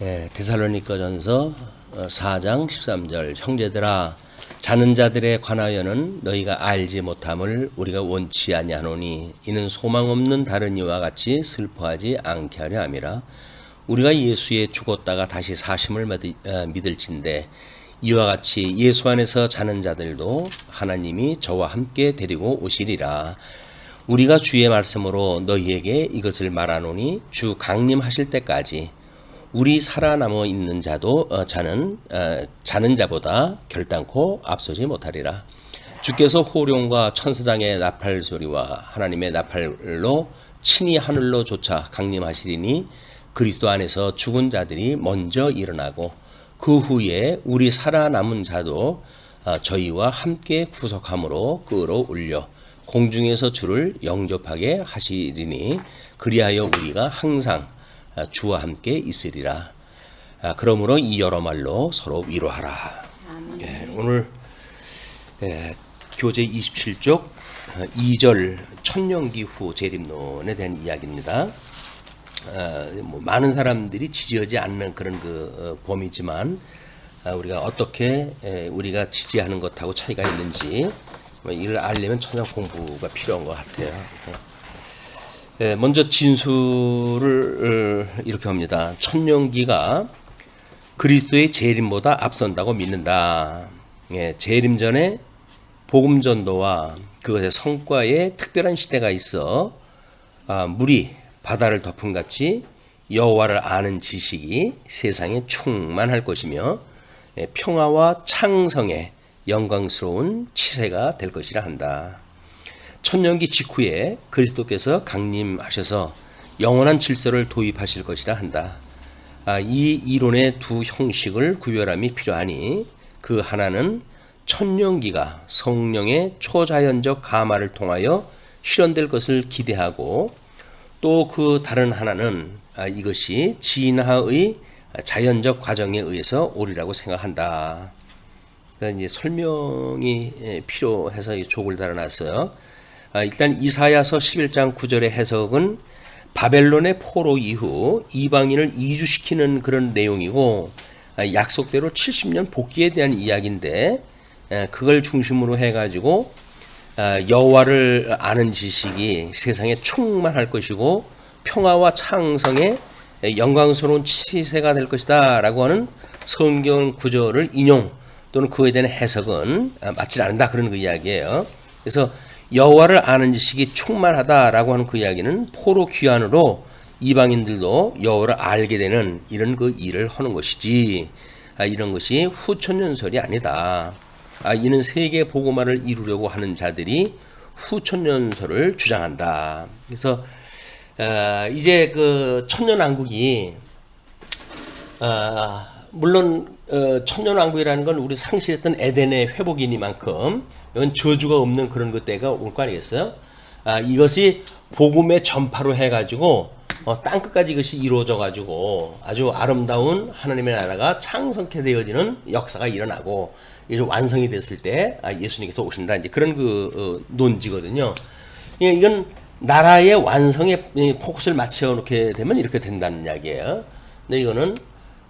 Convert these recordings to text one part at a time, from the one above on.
예, 데살로니가전서 4장 13절 형제들아 자는 자들에 관하여는 너희가 알지 못함을 우리가 원치 아니하노니 이는 소망 없는 다른 이와 같이 슬퍼하지 않게 하려 함이라. 우리가 예수에 죽었다가 다시 사심을 믿을- 어, 믿을진데 이와 같이 예수 안에서 자는 자들도 하나님이 저와 함께 데리고 오시리라. 우리가 주의 말씀으로 너희에게 이것을 말하노니 주 강림하실 때까지 우리 살아남아 있는 자도 어, 자는 어, 자는 자보다 결단코 앞서지 못하리라. 주께서 호룡과 천사장의 나팔 소리와 하나님의 나팔로 친히 하늘로 조차 강림하시리니 그리스도 안에서 죽은 자들이 먼저 일어나고 그 후에 우리 살아남은 자도 어, 저희와 함께 구속함으로 끌어올려 공중에서 주를 영접하게 하시리니 그리하여 우리가 항상 아, 주와 함께 있으리라. 아, 그러므로 이 여러 말로 서로 위로하라. 예, 오늘 예, 교재 27쪽 2절 천년기 후 재림론에 대한 이야기입니다. 어, 뭐 많은 사람들이 지지하지 않는 그런 그 어, 범위지만 아, 우리가 어떻게 에, 우리가 지지하는 것하고 차이가 있는지 뭐 이를 알려면 천연 공부가 필요한 것 같아요. 그래서 예, 먼저 진술을 어, 이렇게 합니다. 천년기가 그리스도의 재림보다 앞선다고 믿는다. 예, 재림 전에 복음 전도와 그것의 성과에 특별한 시대가 있어 아, 물이 바다를 덮은 같이 여호와를 아는 지식이 세상에 충만할 것이며 예, 평화와 창성의 영광스러운 치세가 될 것이라 한다. 천년기 직후에 그리스도께서 강림하셔서 영원한 질서를 도입하실 것이라 한다. 아, 이 이론의 두 형식을 구별함이 필요하니 그 하나는 천년기가 성령의 초자연적 가마를 통하여 실현될 것을 기대하고 또 그 다른 하나는 아, 이것이 진화의 자연적 과정에 의해서 오리라고 생각한다. 일단 이제 설명이 예, 필요해서 이 족을 달아놨어요. 아, 일단 이사야서 11장 9절의 해석은 바벨론의 포로 이후 이방인을 이주시키는 그런 내용이고 아, 약속대로 70년 복귀에 대한 이야기인데 에, 그걸 중심으로 해가지고 아, 여호와를 아는 지식이 세상에 충만할 것이고 평화와 창성의 영광스러운 치세가 될 것이다라고 하는 성경 구절을 인용 또는 그에 대한 해석은 아, 맞지 않는다 그런 그 이야기예요. 그래서 여호와를 아는 지식이 충만하다라고 하는 그 이야기는 포로 귀환으로 이방인들도 여호와를 알게 되는 이런 그 일을 하는 것이지 아, 이런 것이 후천년설이 아니다. 아, 이는 세계 보고만을 이루려고 하는 자들이 후천년설을 주장한다. 그래서 어, 이제 그 천년왕국이 아, 물론 어, 천년왕국이라는 건 우리 상실했던 에덴의 회복이니만큼 이건 저주가 없는 그런 그 때가 올 거 아니겠어요? 아, 이것이 복음의 전파로 해가지고 어, 땅 끝까지 이것이 이루어져 가지고 아주 아름다운 하나님의 나라가 창성케 되어지는 역사가 일어나고 이제 완성이 됐을 때 아, 예수님께서 오신다 이제 그런 그 어, 논지거든요. 예, 이건 나라의 완성에 이 포커스를 맞춰 놓게 되면 이렇게 된다는 이야기예요. 근데 이거는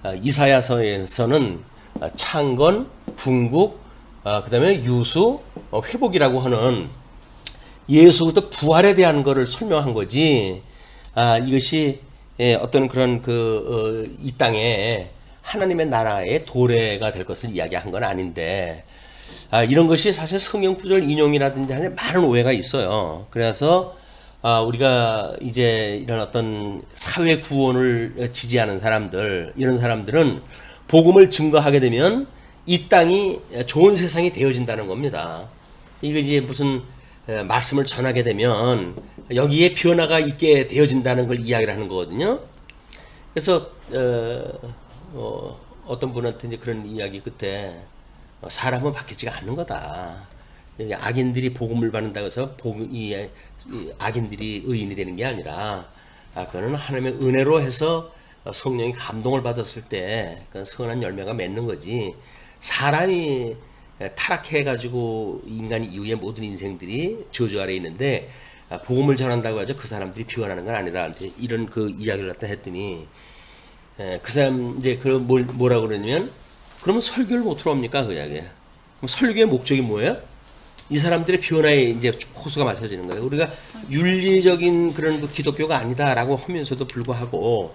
아, 이사야서에서는 아, 창건, 분국, 아, 그 다음에 유수, 어, 회복이라고 하는 예수부터 부활에 대한 것을 설명한 거지. 아, 이것이 예, 어떤 그런 그, 어, 이 땅에 하나님의 나라의 도래가 될 것을 이야기한 건 아닌데, 아, 이런 것이 사실 성경 구절 인용이라든지 하는 많은 오해가 있어요. 그래서 아, 우리가 이제 이런 어떤 사회 구원을 지지하는 사람들, 이런 사람들은 복음을 증거하게 되면 이 땅이 좋은 세상이 되어진다는 겁니다. 이게 이제 무슨 에, 말씀을 전하게 되면 여기에 변화가 있게 되어진다는 걸 이야기를 하는 거거든요. 그래서 어, 어, 어떤 분한테 이제 그런 이야기 끝에 어, 사람은 바뀌지가 않는 거다. 악인들이 복음을 받는다고 해서 복음, 이, 이 악인들이 의인이 되는 게 아니라 아, 그거는 하나님의 은혜로 해서 어, 성령이 감동을 받았을 때그 선한 열매가 맺는 거지. 사람이 타락해 가지고 인간 이후의 모든 인생들이 저주 아래 있는데 아, 복음을 전한다고 하죠. 그 사람들이 비워나는 건 아니다. 이런 그 이야기를 갖다 했더니 예, 그 사람 이제 그 뭘, 뭐라 그러냐면 그러면 설교를 못 들어옵니까 그 이야기. 그럼 설교의 목적이 뭐예요? 이 사람들의 변화에 이제 호수가 맞춰지는 거예요. 우리가 윤리적인 그런 그 기독교가 아니다라고 하면서도 불구하고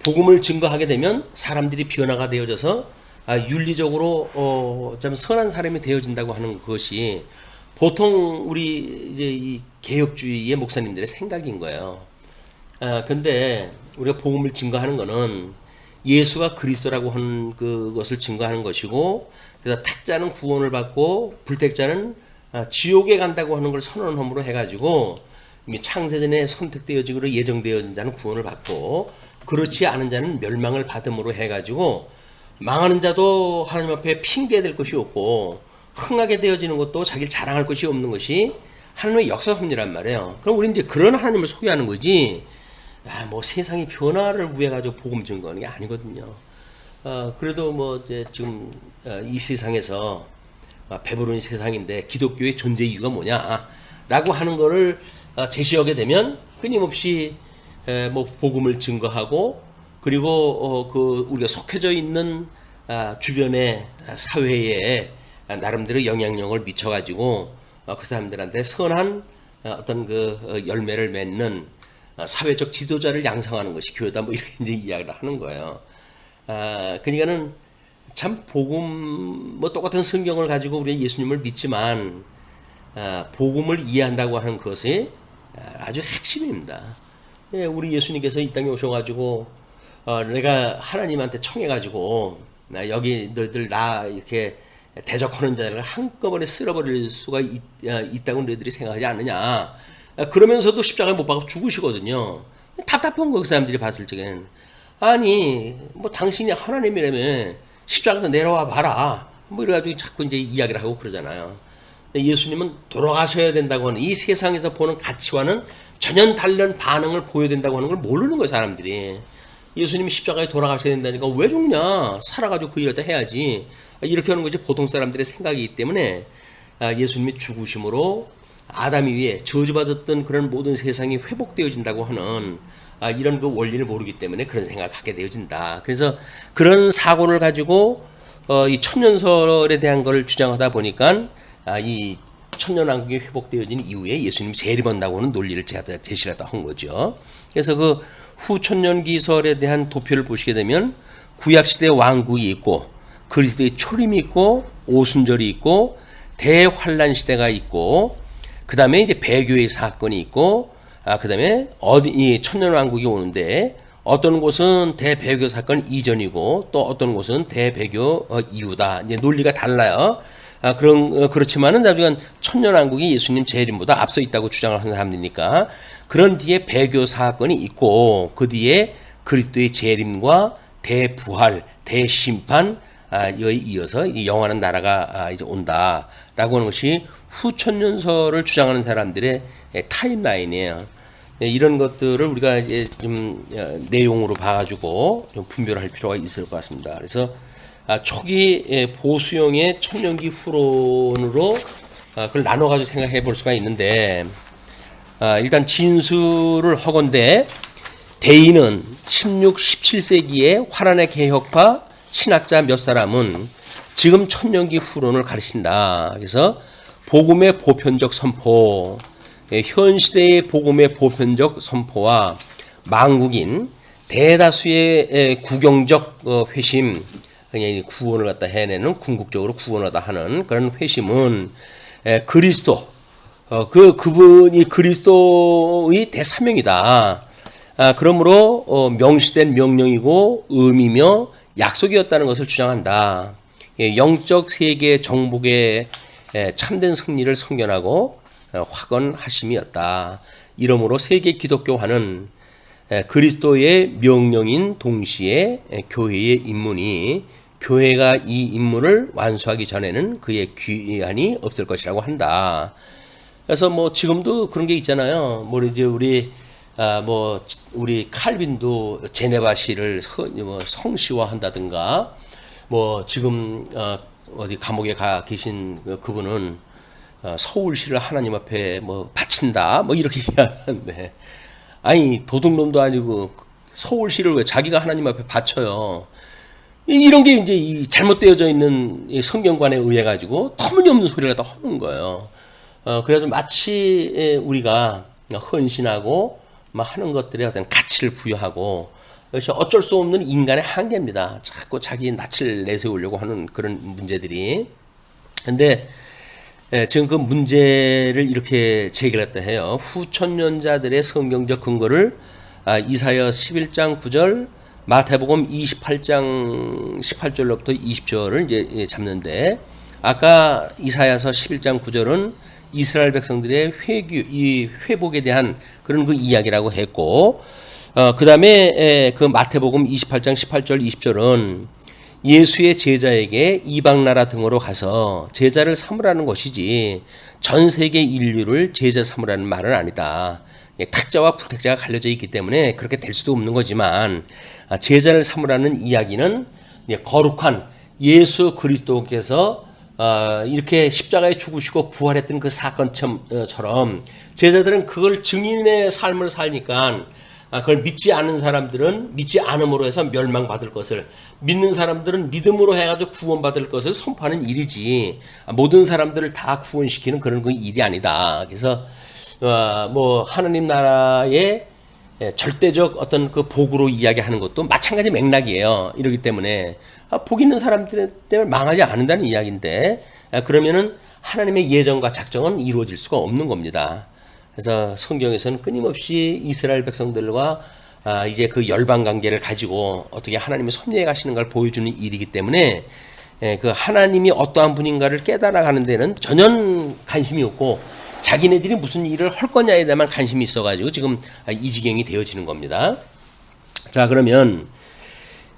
복음을 증거하게 되면 사람들이 변화가 되어져서 아, 윤리적으로 어, 좀 선한 사람이 되어진다고 하는 것이 보통 우리 이제 이 개혁주의의 목사님들의 생각인 거예요. 아, 근데 우리가 복음을 증거하는 거는 예수가 그리스도라고 하는 그것을 증거하는 것이고 그래서 탁자는 구원을 받고 불택자는 아, 지옥에 간다고 하는 걸 선언함으로 해가지고 창세전에 선택되어지고 예정되어진 자는 구원을 받고 그렇지 않은 자는 멸망을 받음으로 해가지고 망하는 자도 하나님 앞에 핑계될 것이 없고 흥하게 되어지는 것도 자기를 자랑할 것이 없는 것이 하나님의 역사 섭리란 말이에요. 그럼 우리는 이제 그런 하나님을 소개하는 거지. 아, 뭐 세상이 변화를 위해 가지고 복음 증거하는 게 아니거든요. 어, 그래도 뭐 이제 지금 어, 이 세상에서 아, 배부른 세상인데 기독교의 존재 이유가 뭐냐라고 하는 거를 어, 제시하게 되면 끊임없이 에, 뭐 복음을 증거하고 그리고 어, 그 우리가 속해져 있는 아, 주변의 사회에 나름대로 영향력을 미쳐가지고 어, 그 사람들한테 선한 어, 어떤 그 어, 열매를 맺는 어, 사회적 지도자를 양성하는 것이 교회다 뭐 이렇게 이제 이야기를 하는 거예요. 아, 그러니까는 참 복음 뭐 똑같은 성경을 가지고 우리 예수님을 믿지만 아, 복음을 이해한다고 하는 것이 아주 핵심입니다. 예, 우리 예수님께서 이 땅에 오셔가지고 어, 내가 하나님한테 청해가지고 나 여기 너희들 나 이렇게 대적하는 자를 한꺼번에 쓸어버릴 수가 있, 어, 있다고 너희들이 생각하지 않느냐. 어, 그러면서도 십자가에 못 박아 죽으시거든요. 답답한 거 그 사람들이 봤을 적에는 아니 뭐 당신이 하나님이라면 십자가에서 내려와 봐라. 뭐 이래가지고 자꾸 이제 이야기를 하고 그러잖아요. 예수님은 돌아가셔야 된다고 하는 이 세상에서 보는 가치와는 전혀 다른 반응을 보여야 된다고 하는 걸 모르는 거예요 사람들이. 예수님이 십자가에 돌아가셔야 된다니까 왜 죽냐? 살아가지고 그 일을 해야지. 이렇게 하는 것이 보통 사람들의 생각이기 때문에 아, 예수님이 죽으심으로 아담이 위에 저주받았던 그런 모든 세상이 회복되어진다고 하는 아, 이런 그 원리를 모르기 때문에 그런 생각을 갖게 되어진다. 그래서 그런 사고를 가지고 어, 이 천년설에 대한 걸 주장하다 보니까 아, 이 천년왕국이 회복되어진 이후에 예수님이 재림한다고 하는 논리를 제시하다 한 거죠. 그래서 그 후천년 기설에 대한 도표를 보시게 되면 구약 시대 왕국이 있고 그리스도의 초림이 있고 오순절이 있고 대환란 시대가 있고 그 다음에 이제 배교의 사건이 있고 아, 그 다음에 어디 이 천년 왕국이 오는데 어떤 곳은 대배교 사건 이전이고 또 어떤 곳은 대배교 어, 이후다. 이제 논리가 달라요. 아, 그런, 어, 그렇지만은 나중에 천년왕국이 예수님 재림보다 앞서 있다고 주장을 하는 사람들이니까 그런 뒤에 배교 사건이 있고 그 뒤에 그리스도의 재림과 대부활, 대심판, 아, 이에 이어서 이 영원한 나라가 아, 이제 온다라고 하는 것이 후천년설을 주장하는 사람들의 예, 타임라인이에요. 예, 이런 것들을 우리가 이제 좀 어, 내용으로 봐가지고 좀 분별할 필요가 있을 것 같습니다. 그래서 아, 초기 예, 보수형의 천년기 후론으로 아, 그걸 나눠가지고 생각해 볼 수가 있는데 아, 일단 진술을 하건대 대인은 16, 17세기의 화란의 개혁파 신학자 몇 사람은 지금 천년기 후론을 가르친다. 그래서 복음의 보편적 선포, 예, 현 시대의 복음의 보편적 선포와 망국인 대다수의 예, 구경적 어, 회심, 그냥 구원을 갖다 해내는 궁극적으로 구원하다 하는 그런 회심은 예, 그리스도, 어, 그 그분이 그리스도의 대사명이다. 아, 그러므로 어, 명시된 명령이고 의미며 약속이었다는 것을 주장한다. 예, 영적 세계 정복의 예, 참된 승리를 성견하고 어, 확언하심이었다. 이러므로 세계 기독교화는 예, 그리스도의 명령인 동시에 예, 교회의 임문이 교회가 이 임무를 완수하기 전에는 그의 귀환이 없을 것이라고 한다. 그래서 뭐 지금도 그런 게 있잖아요. 뭐 이제 우리 아 뭐 우리 칼빈도 제네바시를 뭐 성시화한다든가 뭐 지금 어 어디 감옥에 가 계신 그 그분은 어 서울시를 하나님 앞에 뭐 바친다 뭐 이렇게 이야기하는데 아니 도둑놈도 아니고 서울시를 왜 자기가 하나님 앞에 바쳐요. 이- 이런 게 이제 이 잘못되어져 있는 이 성경관에 의해 가지고 터무니없는 소리를 갖다 하는 거예요. 어, 그래서 마치 에, 우리가 헌신하고 막 하는 것들에 어떤 가치를 부여하고 그것이 어쩔 수 없는 인간의 한계입니다. 자꾸 자기 낯을 내세우려고 하는 그런 문제들이. 근데 예, 지금 그 문제를 이렇게 제기했다 해요. 후천년자들의 성경적 근거를 아, 이사야 11장 9절, 마태복음 28장 18절로부터 20절을 이제 예, 잡는데 아까 이사야서 11장 9절은 이스라엘 백성들의 회규, 이 회복에 대한 그런 그 이야기라고 했고, 어, 그 다음에 그 마태복음 28장 18절 20절은 예수의 제자에게 이방 나라 등으로 가서 제자를 삼으라는 것이지 전 세계 인류를 제자 삼으라는 말은 아니다. 예, 탁자와 불택자가 갈려져 있기 때문에 그렇게 될 수도 없는 거지만 아, 제자를 삼으라는 이야기는 예, 거룩한 예수 그리스도께서 어, 이렇게 십자가에 죽으시고 부활했던 그 사건처럼 제자들은 그걸 증인의 삶을 살니까 아, 그걸 믿지 않은 사람들은 믿지 않음으로 해서 멸망받을 것을 믿는 사람들은 믿음으로 해가지고 구원받을 것을 선포하는 일이지 아, 모든 사람들을 다 구원시키는 그런 그 일이 아니다. 그래서 어, 뭐 하나님 나라의 예, 절대적 어떤 그 복으로 이야기하는 것도 마찬가지 맥락이에요. 이러기 때문에 아, 복 있는 사람들 때문에 망하지 않는다는 이야기인데 아, 그러면은 하나님의 예정과 작정은 이루어질 수가 없는 겁니다. 그래서 성경에서는 끊임없이 이스라엘 백성들과 아, 이제 그 열방 관계를 가지고 어떻게 하나님이 섭리해 가시는 걸 보여주는 일이기 때문에 예, 그 하나님이 어떠한 분인가를 깨달아 가는 데는 전혀 관심이 없고 자기네들이 무슨 일을 할 거냐에 대한 관심이 있어가지고 지금 이 지경이 되어지는 겁니다. 자 그러면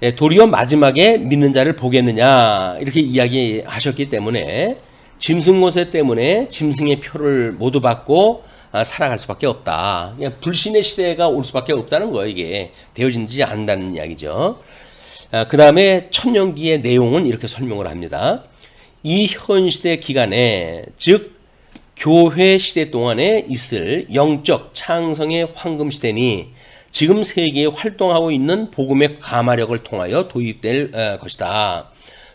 예, 도리어 마지막에 믿는 자를 보겠느냐 이렇게 이야기하셨기 때문에 짐승고세 때문에 짐승의 표를 모두 받고 아, 살아갈 수밖에 없다. 그냥 불신의 시대가 올 수밖에 없다는 거예요. 이게 되어지지 않는다는 이야기죠. 그 다음에 천년기의 내용은 이렇게 설명을 합니다. 이 현 시대 기간에 즉 교회 시대 동안에 있을 영적 창성의 황금 시대니 지금 세계에 활동하고 있는 복음의 가마력을 통하여 도입될 어, 것이다.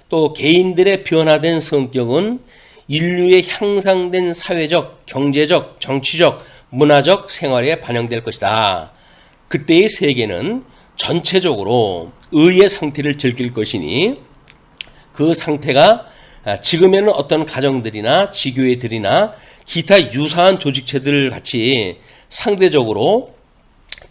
또 개인들의 변화된 성격은 인류의 향상된 사회적, 경제적, 정치적, 문화적 생활에 반영될 것이다. 그때의 세계는 전체적으로 의의 상태를 즐길 것이니 그 상태가 아, 지금에는 어떤 가정들이나 지교회들이나 기타 유사한 조직체들 같이 상대적으로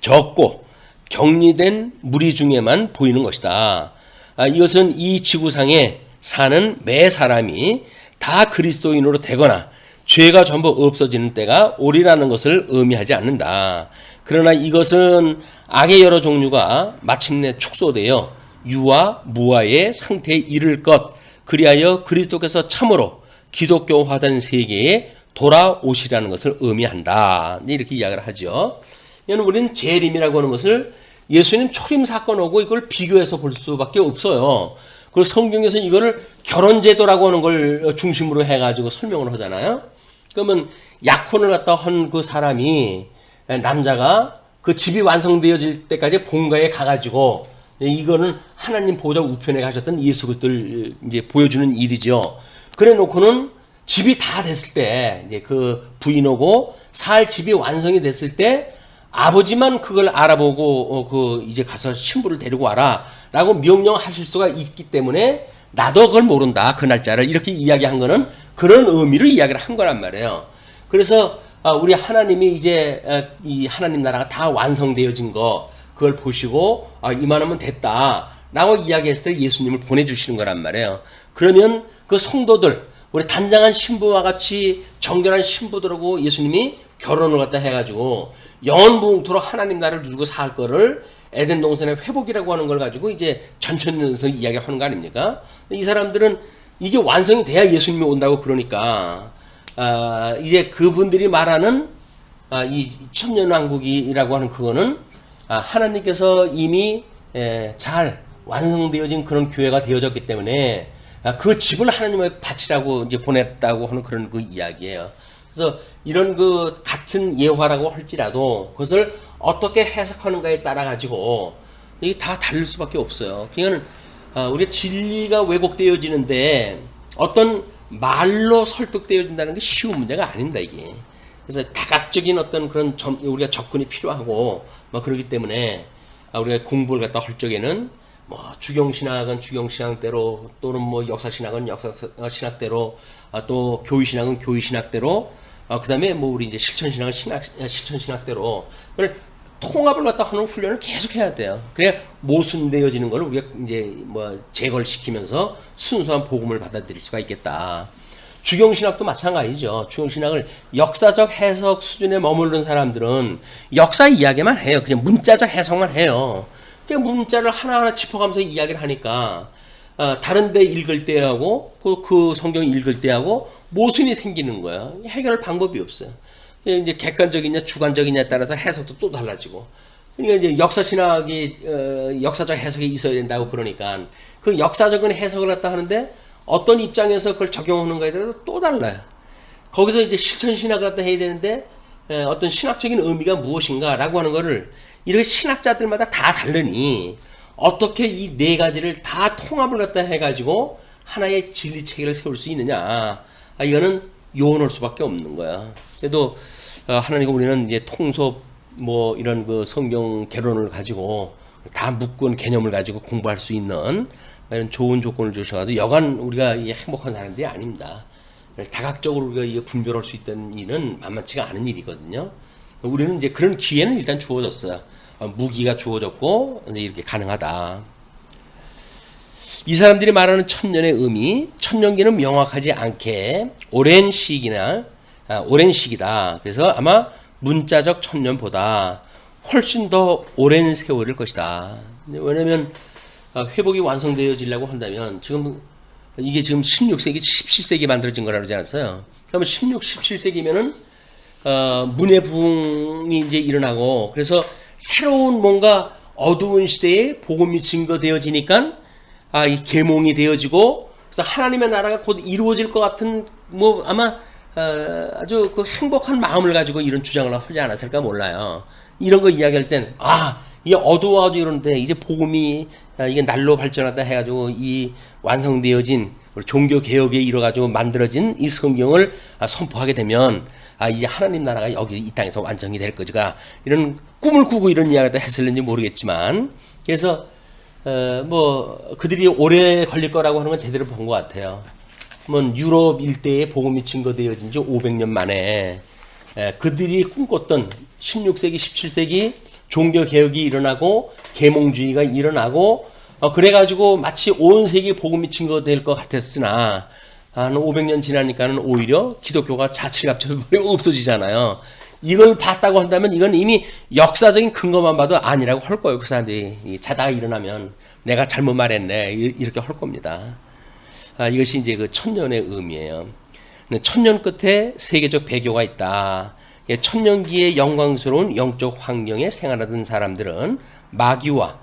적고 격리된 무리 중에만 보이는 것이다. 아, 이것은 이 지구상에 사는 매 사람이 다 그리스도인으로 되거나 죄가 전부 없어지는 때가 오리라는 것을 의미하지 않는다. 그러나 이것은 악의 여러 종류가 마침내 축소되어 유와 무아의 상태에 이를 것 그리하여 그리스도께서 참으로 기독교화된 세계에 돌아오시라는 것을 의미한다. 이렇게 이야기를 하죠. 이는 우리는 재림이라고 하는 것을 예수님 초림 사건하고 이걸 비교해서 볼 수밖에 없어요. 그리고 성경에서 이거를 결혼제도라고 하는 걸 중심으로 해가지고 설명을 하잖아요. 그러면 약혼을 갖다 한 그 사람이 남자가 그 집이 완성되어질 때까지 본가에 가가지고 이거는 하나님 보좌 우편에 가셨던 예수 그리스도를 이제 보여주는 일이죠. 그래 놓고는 집이 다 됐을 때 이제 그 부인하고 살 집이 완성이 됐을 때 아버지만 그걸 알아보고 어, 그 이제 가서 신부를 데리고 와라라고 명령하실 수가 있기 때문에 나도 그걸 모른다 그 날짜를 이렇게 이야기한 거는 그런 의미로 이야기를 한 거란 말이에요. 그래서 아, 우리 하나님이 이제 어, 이 하나님 나라가 다 완성되어진 거 그걸 보시고 아, 이만하면 됐다라고 이야기했을 때 예수님을 보내주시는 거란 말이에요. 그러면 그 성도들 우리 단장한 신부와 같이 정결한 신부들하고 예수님이 결혼을 갖다 해가지고 영원무궁토록 하나님 나라를 누리고 살 거를 에덴 동산의 회복이라고 하는 걸 가지고 이제 전천년에서 이야기하는 거 아닙니까? 이 사람들은 이게 완성이 돼야 예수님이 온다고 그러니까 아, 이제 그분들이 말하는 아, 이 천년왕국이라고 하는 그거는 아, 하나님께서 이미 에, 잘 완성되어진 그런 교회가 되어졌기 때문에 아, 그 집을 하나님의 바치라고 이제 보냈다고 하는 그런 그 이야기예요. 그래서 이런 그 같은 예화라고 할지라도 그것을 어떻게 해석하는가에 따라 가지고 이게 다 다를 수밖에 없어요. 그러니까 아, 우리가 진리가 왜곡되어지는데 어떤 말로 설득되어진다는 게 쉬운 문제가 아닙니다 이게. 그래서 다각적인 어떤 그런 점, 우리가 접근이 필요하고 뭐 그렇기 때문에 아, 우리가 공부를 갖다 할 적에는 뭐 주경 신학은 주경 신학대로 또는 뭐 역사 신학은 역사 신학대로 아, 또 교의신학은 교의신학대로 아, 그다음에 뭐 우리 이제 실천 신학은 신학 실천 신학대로 그걸 통합을 갖다 하는 훈련을 계속 해야 돼요. 그래야 모순되어지는 걸 우리가 이제 뭐 제거를 시키면서 순수한 복음을 받아들일 수가 있겠다. 주경신학도 마찬가지죠. 주경신학을 역사적 해석 수준에 머무르는 사람들은 역사 이야기만 해요. 그냥 문자적 해석만 해요. 그냥 문자를 하나하나 짚어가면서 이야기를 하니까 어, 다른 데 읽을 때하고 그, 그 성경 읽을 때하고 모순이 생기는 거야. 해결할 방법이 없어요. 이제 객관적이냐 주관적이냐에 따라서 해석도 또 달라지고. 그러니까 이제 역사 신학이 어, 역사적 해석이 있어야 된다고 그러니까 그 역사적인 해석을 갖다 하는데 어떤 입장에서 그걸 적용하는가에 따라서 또 달라요. 거기서 이제 실천 신학을 갖다 해야 되는데 에, 어떤 신학적인 의미가 무엇인가라고 하는 거를 이렇게 신학자들마다 다 다르니 어떻게 이 네 가지를 다 통합을 갖다 해가지고 하나의 진리 체계를 세울 수 있느냐? 아, 이거는 요원할 수밖에 없는 거야. 그래도 어, 하나님과 우리는 이제 통섭 뭐 이런 그 성경 개론을 가지고 다 묶은 개념을 가지고 공부할 수 있는 이런 좋은 조건을 주셔가지고 여간 우리가 이 행복한 사람들이 아닙니다. 다각적으로 우리가 분별할 수 있다는 일은 만만치가 않은 일이거든요. 우리는 이제 그런 기회는 일단 주어졌어요. 어, 무기가 주어졌고 이렇게 가능하다. 이 사람들이 말하는 천년의 의미, 천년기는 명확하지 않게 오랜 시기나 아, 오랜 시기다. 그래서 아마 문자적 천년보다 훨씬 더 오랜 세월일 것이다. 왜냐하면 아, 회복이 완성되어지려고 한다면 지금 이게 지금 16세기, 17세기 만들어진 거라 그러지 않았어요? 그러면 16, 17세기면은 어, 문의 부흥이 이제 일어나고 그래서 새로운 뭔가 어두운 시대에 복음이 증거되어지니까 아, 이 계몽이 되어지고 그래서 하나님의 나라가 곧 이루어질 것 같은 뭐 아마 어, 아주 그 행복한 마음을 가지고 이런 주장을 하지 않았을까 몰라요. 이런 거 이야기할 땐 아, 이게 어두워가지고 이러는데 이제 복음이 아, 이게 날로 발전하다 해가지고 이 완성되어진 종교 개혁에 이뤄 가지고 만들어진 이 성경을 아, 선포하게 되면 아, 이 하나님 나라가 여기 이 땅에서 완성이 될 거지가 이런 꿈을 꾸고 이런 이야기를 했을는지 모르겠지만 그래서 어, 뭐 그들이 오래 걸릴 거라고 하는 건 제대로 본 것 같아요. 뭐 유럽 일대에 복음이 증거되어진 지 500년 만에 에, 그들이 꿈꿨던 16세기, 17세기 종교 개혁이 일어나고 계몽주의가 일어나고 어, 그래가지고 마치 온 세계 복음이 증거될 것 같았으나 한 500년 지나니까는 오히려 기독교가 자칠갑절버리고 없어지잖아요. 이걸 봤다고 한다면 이건 이미 역사적인 근거만 봐도 아니라고 할 거예요. 그 사람들이 자다가 일어나면 내가 잘못 말했네 이렇게 할 겁니다. 아, 이것이 이제 그 천년의 의미예요. 천년 끝에 세계적 배교가 있다. 예, 천년기의 영광스러운 영적 환경에 생활하던 사람들은 마귀와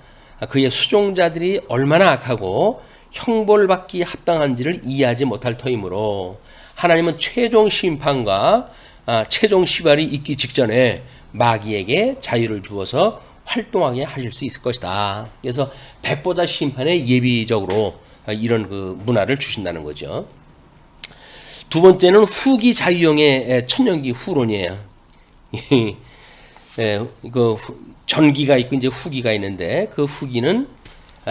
그의 수종자들이 얼마나 악하고 형벌 받기 합당한지를 이해하지 못할 터이므로 하나님은 최종 심판과 아, 최종 시발이 있기 직전에 마귀에게 자유를 주어서 활동하게 하실 수 있을 것이다. 그래서 백보다 심판에 예비적으로 이런 그 문화를 주신다는 거죠. 두 번째는 후기 자유형의 천년기 후론이에요. 예, 그 전기가 있고 이제 후기가 있는데 그 후기는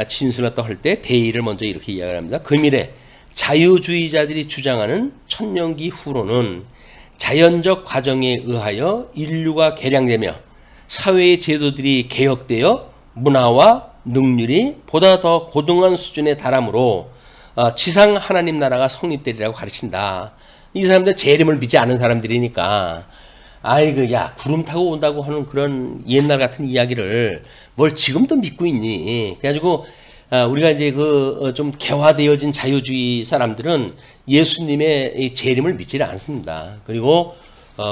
진술했다 할 때 대의를 먼저 이렇게 이야기를 합니다. 금일에 자유주의자들이 주장하는 천년기 후로는 자연적 과정에 의하여 인류가 개량되며 사회의 제도들이 개혁되어 문화와 능률이 보다 더 고등한 수준에 달하므로 어, 지상 하나님 나라가 성립되리라고 가르친다. 이 사람들 제 이름을 믿지 않은 사람들이니까 아이고 야 구름 타고 온다고 하는 그런 옛날 같은 이야기를 뭘 지금도 믿고 있니? 그래가지고 어, 우리가 이제 그좀 어, 개화되어진 자유주의 사람들은 예수님의 재림을 믿지를 않습니다. 그리고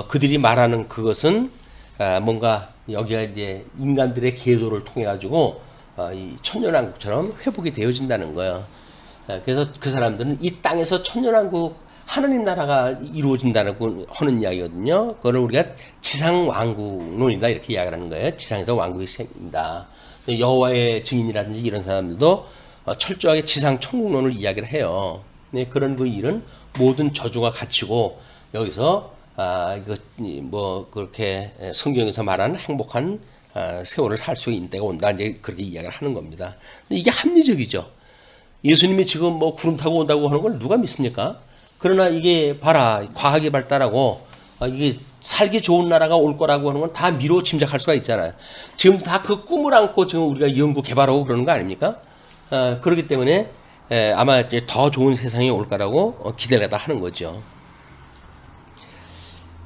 그들이 말하는 그것은 아, 뭔가 여기가 이제 인간들의 계도를 통해 가지고 어, 이 천년왕국처럼 회복이 되어진다는 거예요. 어, 그래서 그 사람들은 이 땅에서 천년왕국 하나님 나라가 이루어진다는 하는 이야기거든요. 그걸 우리가 지상 왕국론이다 이렇게 이야기하는 거예요. 지상에서 왕국이 생긴다. 여호와의 증인이라든지 이런 사람들도 어, 철저하게 지상 천국론을 이야기를 해요. 네, 그런 그 일은 모든 저주가 갇히고 여기서 아 이거 이, 뭐 그렇게 성경에서 말하는 행복한 아, 세월을 살 수 있는 때가 온다 이제 그렇게 이야기를 하는 겁니다. 이게 합리적이죠. 예수님이 지금 뭐 구름 타고 온다고 하는 걸 누가 믿습니까? 그러나 이게 봐라 과학이 발달하고 아, 이게 살기 좋은 나라가 올 거라고 하는 건 다 미로 짐작할 수가 있잖아요. 지금 다 그 꿈을 안고 지금 우리가 연구 개발하고 그러는 거 아닙니까? 어, 그렇기 때문에 에, 아마 이제 더 좋은 세상이 올 거라고 어, 기대를 다 하는 거죠.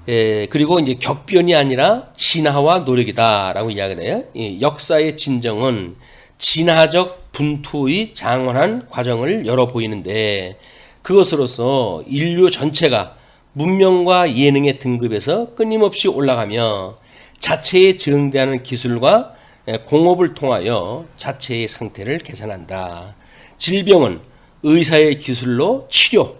예, 그리고 이제 격변이 아니라 진화와 노력이다라고 이야기를 해요. 이 역사의 진정은 진화적 분투의 장원한 과정을 열어 보이는데 그것으로서 인류 전체가 문명과 예능의 등급에서 끊임없이 올라가며 자체에 증대하는 기술과 예, 공업을 통하여 자체의 상태를 개선한다. 질병은 의사의 기술로 치료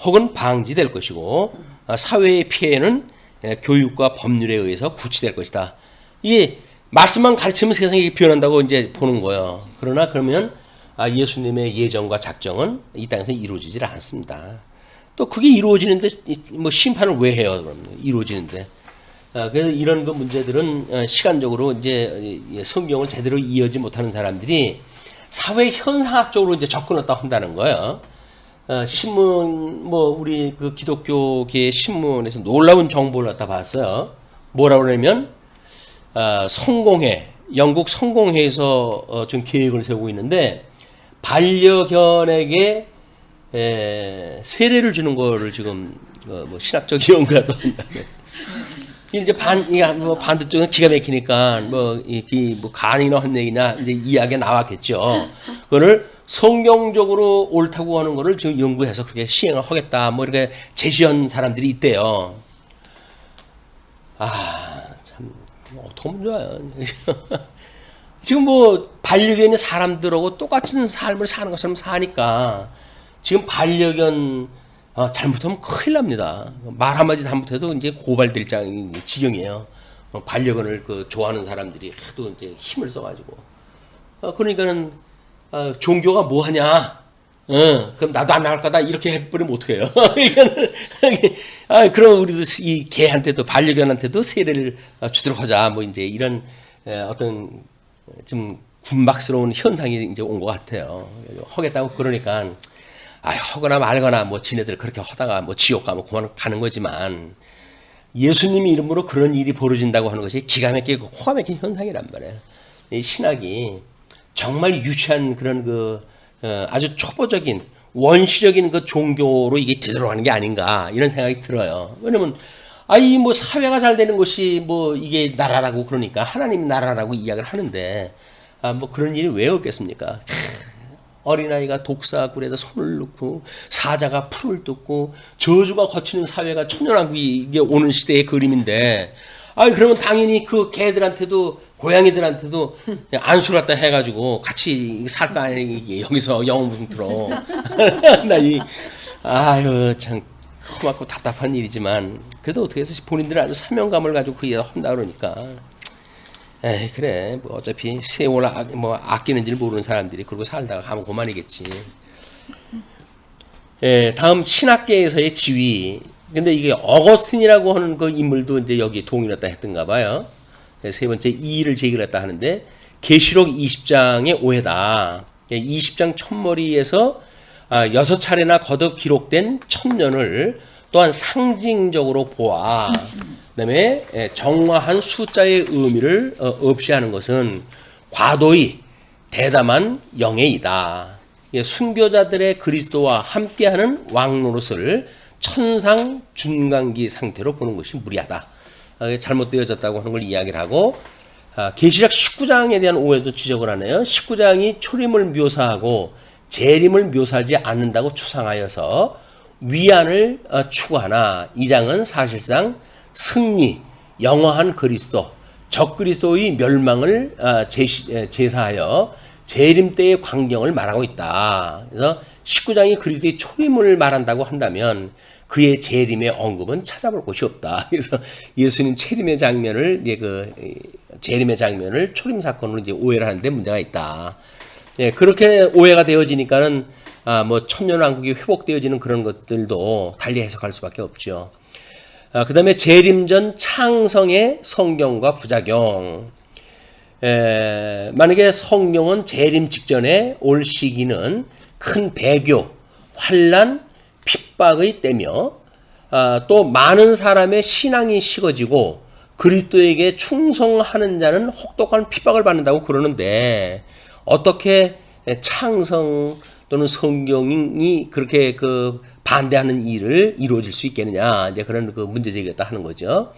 혹은 방지될 것이고 아, 사회의 피해는 예, 교육과 법률에 의해서 구치될 것이다. 이게 말씀만 가르치면 세상이 변한다고 이제 보는 거예요. 그러나 그러면 아, 예수님의 예정과 작정은 이 땅에서 이루어지질 않습니다. 또 그게 이루어지는데 이- 뭐 심판을 왜 해요? 그러면 이루어지는데. 아, 그래서 이런 그 문제들은 어, 시간적으로 이제 이- 성경을 제대로 이해하지 못하는 사람들이 사회 현상학적으로 이제 접근했다 한다는 거예요. 어, 신문 뭐 우리 그 기독교계 신문에서 놀라운 정보를 갖다 봤어요. 뭐라고 그러냐면 어, 성공회 영국 성공회에서 어, 지금 계획을 세우고 있는데 반려견에게 에, 세례를 주는 거를 지금 어, 뭐 신학적 연구도 한다네. 이제 반, 이게 뭐 반대쪽은 기가 막히니까 뭐, 이, 이, 뭐, 간이나 헌내기나 이제 이야기가 나왔겠죠. 그거를 성경적으로 옳다고 하는 거를 지금 연구해서 그렇게 시행을 하겠다. 뭐 이렇게 제시한 사람들이 있대요. 아, 참, 어떻게 좋아요. 지금 뭐, 반려견이 사람들하고 똑같은 삶을 사는 것처럼 사니까 지금 반려견 어, 잘못하면 큰일 납니다. 말 한마디 잘못해도 이제 고발될 장 지경이에요. 어, 반려견을 그 좋아하는 사람들이 하도 이제 힘을 써가지고. 어, 그러니까는 어, 종교가 뭐 하냐? 어, 그럼 나도 안 나갈 거다 이렇게 해버리면 어떡해요? 아, 그럼 우리도 이 개한테도 반려견한테도 세례를 어, 주도록 하자. 뭐 이제 이런 에, 어떤 좀 군박스러운 현상이 이제 온 것 같아요. 하겠다고 그러니까 아, 하거나 말거나 뭐 지네들 그렇게 하다가 뭐 지옥 가면 그만 가는 거지만 예수님 이름으로 그런 일이 벌어진다고 하는 것이 기가 막히고 코가 막힌 현상이란 말이에요. 이 신학이 정말 유치한 그런 그 어, 아주 초보적인 원시적인 그 종교로 이게 되돌아가는 게 아닌가 이런 생각이 들어요. 왜냐면 아이 뭐 사회가 잘 되는 것이 뭐 이게 나라라고 그러니까 하나님 나라라고 이야기를 하는데 아 뭐 그런 일이 왜 없겠습니까? 어린아이가 독사굴에다 손을 넣고 사자가 풀을 뜯고 저주가 거치는 사회가 천년왕국이 이게 오는 시대의 그림인데 아 그러면 당연히 그 개들한테도 고양이들한테도 안수를 갖다 해가지고 같이 살거 아니야 이게 여기서 영웅 들어. 나이 아유 참 험하고 답답한 일이지만 그래도 어떻게 해서 본인들은 아주 사명감을 가지고 그 일을 한다 그러니까 에이 그래 뭐 어차피 세월 아, 뭐 아끼는지를 모르는 사람들이 그러고 살다가 가면 그만이겠지. 예, 다음 신학계에서의 지위. 근데 이게 어거스틴이라고 하는 그 인물도 이제 여기 동일했다 했던가 봐요. 예, 세 번째 이의를 제기했다 하는데 계시록 20장의 오해다. 예, 20장 첫머리에서 아, 여섯 차례나 거듭 기록된 천년을 또한 상징적으로 보아. 그다음에 예, 정화한 숫자의 의미를 어, 없이 하는 것은 과도히 대담한 영예이다. 예, 순교자들의 그리스도와 함께하는 왕 노릇을 천상 준강기 상태로 보는 것이 무리하다. 아, 잘못되어졌다고 하는 걸 이야기를 하고 아, 계시록 19장에 대한 오해도 지적을 하네요. 19장이 초림을 묘사하고 재림을 묘사하지 않는다고 추상하여서 위안을 어, 추구하나 이 장은 사실상 승리, 영화한 그리스도, 적그리스도의 멸망을 어, 제사하여 재림 때의 광경을 말하고 있다. 그래서 19장이 그리스도의 초림을 말한다고 한다면 그의 재림의 언급은 찾아볼 곳이 없다. 그래서 예수님 재림의 장면을 이제 그 이, 재림의 장면을 초림 사건으로 이제 오해를 하는데 문제가 있다. 예, 그렇게 오해가 되어지니까는 아, 뭐 천년왕국이 회복되어지는 그런 것들도 달리 해석할 수밖에 없죠. 아, 그 다음에 재림전 창성의 성경과 부작용. 에, 만약에 성령은 재림 직전에 올 시기는 큰 배교, 환란, 핍박의 때며 아, 또 많은 사람의 신앙이 식어지고 그리스도에게 충성하는 자는 혹독한 핍박을 받는다고 그러는데 어떻게 창성 또는 성경이 그렇게 그 반대하는 일을 이루어질 수 있겠느냐 이제 그런 그 문제 제기가 하는 거죠.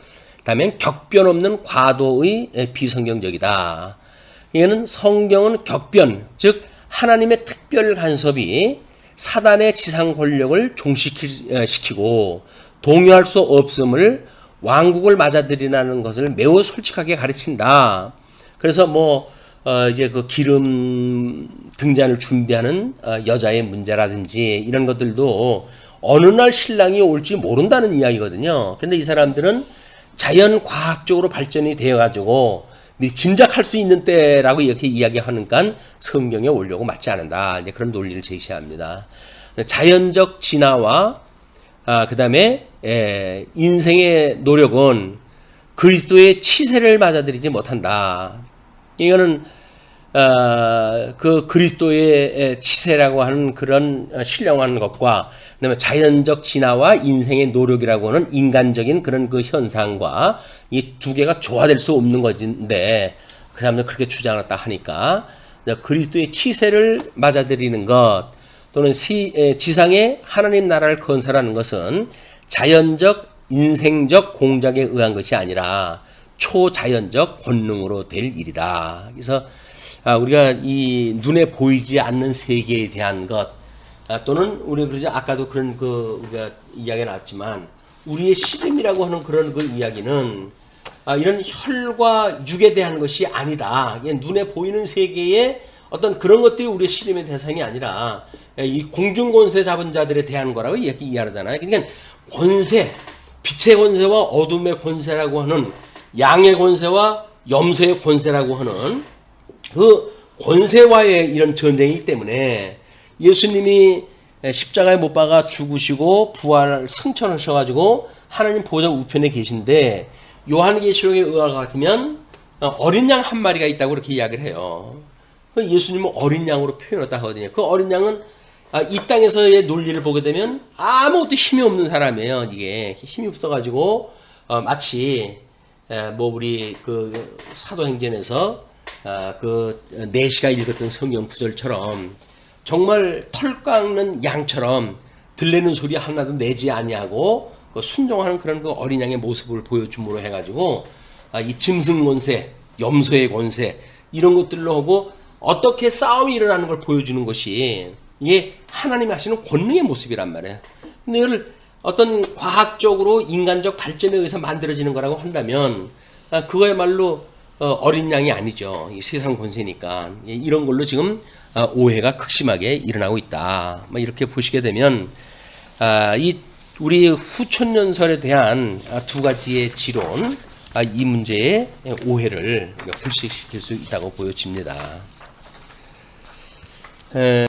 다음에 격변 없는 과도의 비성경적이다. 이거는 성경은 격변, 즉 하나님의 특별 간섭이 사단의 지상 권력을 종식시키고 동요할 수 없음을 왕국을 맞아들이라는 것을 매우 솔직하게 가르친다. 그래서 뭐 어, 이제 그 기름 등잔을 준비하는 어, 여자의 문제라든지 이런 것들도 어느 날 신랑이 올지 모른다는 이야기거든요. 근데 이 사람들은 자연 과학적으로 발전이 되어 가지고 짐작할 수 있는 때라고 이렇게 이야기하니까 성경에 올려고 맞지 않는다. 이제 그런 논리를 제시합니다. 자연적 진화와 아, 그다음에 에, 인생의 노력은 그리스도의 치세를 맞아들이지 못한다. 이거는 어, 그 그리스도의 치세라고 하는 그런 신령한 것과 그다음에 자연적 진화와 인생의 노력이라고 하는 인간적인 그런 그 현상과 이 두 개가 조화될 수 없는 것인데 그 사람들 그렇게 주장했다 하니까 그리스도의 치세를 맞아들이는 것 또는 시, 에, 지상에 하나님 나라를 건설하는 것은 자연적 인생적 공작에 의한 것이 아니라 초자연적 본능으로 될 일이다. 그래서 아, 우리가 이 눈에 보이지 않는 세계에 대한 것 아, 또는 우리 그러죠 아까도 그런 그 우리가 이야기가 나왔지만 우리의 씨름이라고 하는 그런 그 이야기는 아, 이런 혈과 육에 대한 것이 아니다. 눈에 보이는 세계에 어떤 그런 것들이 우리의 씨름의 대상이 아니라 이 공중 권세 잡은 자들에 대한 거라고 이렇게 이해하잖아요. 그러니까 권세, 빛의 권세와 어둠의 권세라고 하는 양의 권세와 염소의 권세라고 하는 그 권세와의 이런 전쟁이기 때문에 예수님이 십자가에 못 박아 죽으시고 부활 승천하셔 가지고 하나님 보좌 우편에 계신데 요한계시록에 의할 것 같으면 어린 양 한 마리가 있다고 그렇게 이야기를 해요. 그 예수님은 어린 양으로 표현했다 하거든요. 그 어린 양은 아, 이 땅에서의 논리를 보게 되면 아무것도 힘이 없는 사람이에요. 이게 힘이 없어가지고 어, 마치 뭐 우리 그 사도행전에서 아, 그 내시가 읽었던 성경 구절처럼 정말 털 깎는 양처럼 들리는 소리 하나도 내지 아니하고 그 순종하는 그런 그 어린 양의 모습을 보여줌으로 해가지고 아, 이 짐승 권세, 염소의 권세 이런 것들로 하고 어떻게 싸움이 일어나는 걸 보여주는 것이 이게 하나님이 하시는 권능의 모습이란 말이에요. 이걸 어떤 과학적으로 인간적 발전에 의해서 만들어지는 거라고 한다면 아, 그거야말로 어, 어린 양이 아니죠. 이 세상 권세니까 예, 이런 걸로 지금 아, 오해가 극심하게 일어나고 있다. 뭐 이렇게 보시게 되면 아, 이 우리 후천년설에 대한 두 가지의 지론 이 문제의 오해를 불식시킬 수 있다고 보여집니다.